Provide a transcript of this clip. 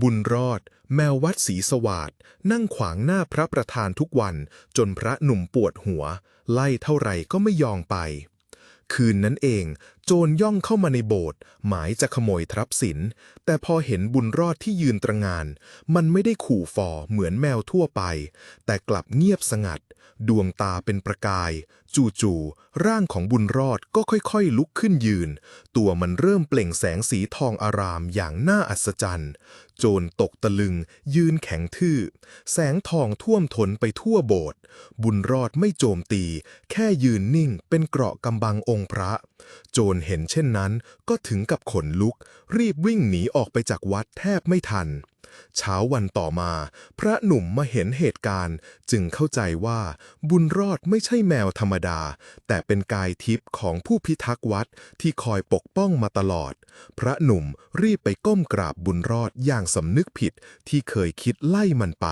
บุญรอด แมววัดศรีสวาดนั่งขวางหน้าพระประธานทุกวัน จนพระหนุ่มปวดหัว ไล่เท่าไหร่ก็ไม่ยอมไป คืนนั้นเอง โจรย่องเข้ามาในโบสถ์หมายจะขโมยทรัพย์สิน แต่พอเห็นบุญรอดที่ยืนตระงาน มันไม่ได้ขู่ฟอเหมือนแมวทั่วไป แต่กลับเงียบสงัด ดวงตาเป็นประกาย จู่ๆร่างของบุญรอดก็ค่อยๆ ลุกขึ้นยืน ตัวมันเริ่มเปล่งแสงสีทองอารามอย่างน่าอัศจรรย์ โจรตกตะลึง ยืนแข็งทื่อ แสงทองท่วมทนไปทั่วโบสถ์บุญรอดไม่โจมตี แค่ยืนนิ่งเป็นเกราะกำบังองค์พระ โจรเห็นเช่นนั้นก็ถึงกับขนลุก รีบวิ่งหนีออกไปจากวัดแทบไม่ทัน เช้าวันต่อมา พระหนุ่มมาเห็นเหตุการณ์ จึงเข้าใจว่า บุญรอดไม่ใช่แมวธรรมดา แต่เป็นกายทิพย์ของผู้พิทักษ์วัดที่คอยปกป้องมาตลอด พระหนุ่มรีบไปก้มกราบบุญรอดอย่างสำนึกผิดที่เคยคิดไล่มันไป